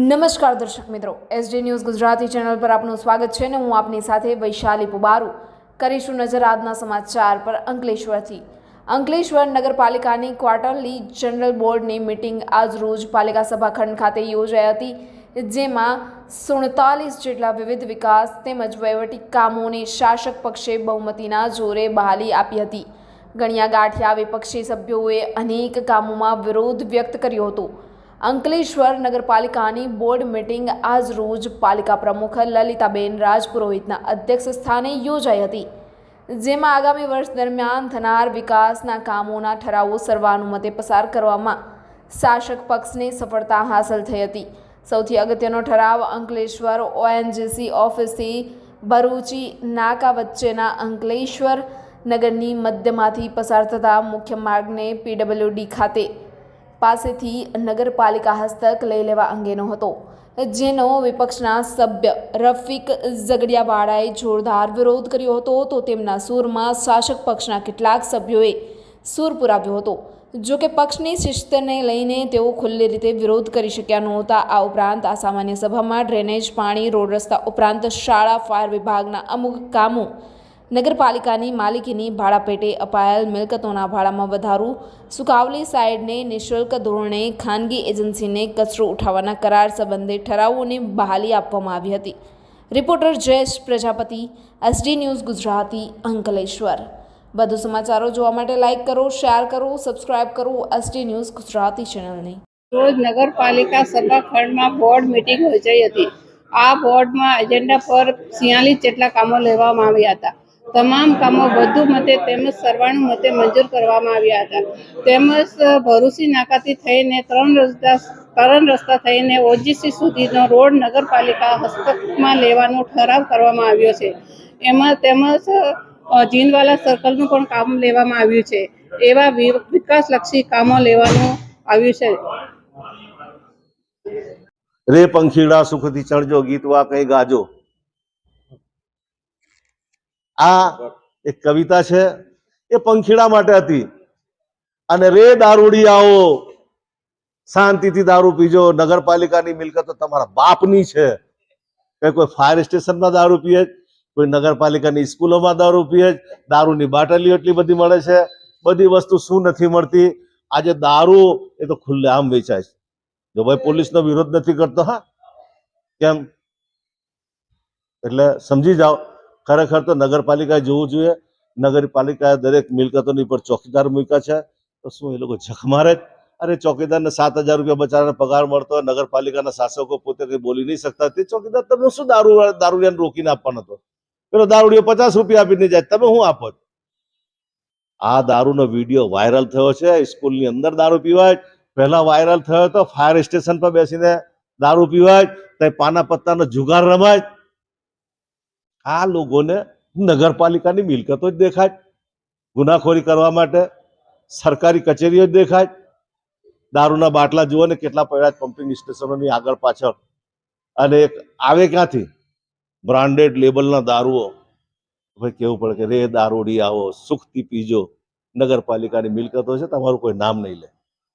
નમસ્કાર દર્શક મિત્રો એસડી ન્યૂઝ ગુજરાતી ચેનલ પર આપનું સ્વાગત છે અને હું આપની સાથે વૈશાલી પુબારુ. કરીશું નજર આજના સમાચાર પર અંકલેશ્વરથી. અંકલેશ્વર નગરપાલિકાની ક્વાર્ટરલી જનરલ બોર્ડની મિટિંગ આજ રોજ પાલિકા સભાખંડ ખાતે યોજાઈ હતી, જેમાં સુડતાલીસ જેટલા વિવિધ વિકાસ તેમજ વહીવટી કામોને શાસક પક્ષે બહુમતીના જોરે બહાલી આપી હતી. ગણ્યા ગાંઠિયા વિપક્ષી સભ્યોએ અનેક કામોમાં વિરોધ વ્યક્ત કર્યો હતો. અંકલેશ્વર નગરપાલિકાની બોર્ડ મિટિંગ આજ રોજ પાલિકા પ્રમુખ લલિતાબેન રાજપુરોહિતના અધ્યક્ષ સ્થાને યોજાઈ હતી, જેમાં આગામી વર્ષ દરમિયાન થનાર વિકાસના કામોના ઠરાવો સર્વાનુમતે પસાર કરવામાં શાસક પક્ષને સફળતા હાંસલ થઈ હતી. સૌથી અગત્યનો ઠરાવ અંકલેશ્વર ઓએનજીસી ઓફિસથી ભરૂચી નાકા વચ્ચેના અંકલેશ્વર નગરની મધ્યમાંથી પસાર થતા મુખ્ય માર્ગને પીડબ્લ્યુડી ખાતે પાસેથી નગરપાલિકા હસ્તક લઈ લેવા અંગેનો હતો, જેનો વિપક્ષના સભ્ય રફીક ઝગડિયાવાળાએ જોરદાર વિરોધ કર્યો હતો. તો તેમના સૂરમાં શાસક પક્ષના કેટલાક સભ્યોએ સૂર પુરાવ્યો હતો. જો કે પક્ષની શિસ્તને લઈને તેઓ ખુલ્લી રીતે વિરોધ કરી શક્યા નહોતા. આ ઉપરાંત આ સામાન્ય સભામાં ડ્રેનેજ, પાણી, રોડ રસ્તા ઉપરાંત શાળા, ફાયર વિભાગના અમુક કામો નગરપાલિકાની માલિકીની ભાડાપેટે અપાયેલ મિલકતોના ભાડામાં વધારો, સુકાવલી સાઇડને નિઃશુલ્ક ધોરણે ખાનગી એજન્સીને કચરો ઉઠાવવાના કરાર સંબંધે ઠરાવોને બહાલી આપવામાં આવી હતી. Reporter Jayesh Prajapati, SD news Gujarati, Ankleshwar. વધુ સમાચારો જોવા માટે લાઇક કરો, શેર કરો, સબસ્ક્રાઇબ કરો એસડી ન્યૂઝ ગુજરાતી ચેનલને. રોજ નગરપાલિકા સભાખંડમાં બોર્ડ મિટિંગ યોજાઈ હતી. આ બોર્ડમાં એજન્ડા પર છિયાલીસ જેટલા કામો લેવામાં આવ્યા હતા. તમામ કામો વધુ મતે તેમજ સર્વાનુમતે મંજૂર કરવામાં આવ્યા હતા. તેમજ ભરૂસી નાકાથી થઈને ત્રણ રસ્તા ત્રણ રસ્તા થઈને ઓજીસી સુધીનો રોડ નગરપાલિકા હસ્તકમાં લેવાનો ઠરાવ કરવામાં આવ્યો છે. એમાં તેમજ જીનવાલા સર્કલનું પણ કામ લેવામાં આવ્યું છે. એવા વિકાસલક્ષી કામો લેવાનું આવ્યું છે. રે પંખીડા સુખથી ચણજો, ગીત વા કઈ ગાજો. આ એક કવિતા છે, એ પંખીડા માટે હતી. અને રે દારૂડિયાઓ, શાંતિથી દારૂ પીજો, નગરપાલિકાની મિલકતો તમારા બાપની છે. કે કોઈ ફાયર સ્ટેશનમાં દારૂ પીએ, કોઈ નગરપાલિકાની સ્કૂલોમાં દારૂ પીએ, દારૂની બાટલીઓ એટલી બધી મળે છે. બધી વસ્તુ શું નથી મળતી? આજે દારૂ એ તો ખુલ્લે આમ વેચાય છે. જો ભાઈ પોલીસનો વિરોધ નથી કરતો, હા? કેમ? એટલે સમજી જાઓ. ખરેખર તો નગરપાલિકાએ જોવું જોઈએ. નગરપાલિકાએ દરેક મિલકતોની પર ચોકીદાર મૂક્યા છે. તો શું એ લોકો જખ મારે જ? અરે ચોકીદારને સાત હજાર રૂપિયા બચારાને પગાર મળતો નગરપાલિકાના શાસકો પોતે કંઈ બોલી નહીં શકતા. તે ચોકીદાર તમે શું દારૂ દારૂડિયાને રોકીને આપવાનો હતો? પેલો દારૂડિયો પચાસ રૂપિયા આપીને જાય. તમે શું આપો આ દારૂનો વીડિયો વાયરલ થયો છે. સ્કૂલની અંદર દારૂ પીવાય. પહેલા વાયરલ થયો હતો ફાયર સ્ટેશન પર બેસીને દારૂ પીવાય. ત્યાં પાના પત્તાનો જુગાર રમાય. આ લોકોને નગરપાલિકાની મિલકતો જ દેખાય. ગુનાખોરી કરવા માટે સરકારી કચેરીઓ જ દેખાય. દારૂના બાટલા જુઓ ને કેટલા પડ્યા પમ્પિંગ સ્ટેશનોની આગળ પાછળ. અને એક આવે ક્યાંથી? બ્રાન્ડેડ લેબલના દારૂઓ. ભાઈ કેવું પડે કે રે દારૂડી આવો, સુખથી પીજો. નગરપાલિકાની મિલકતો છે, તમારું કોઈ નામ નહીં લે.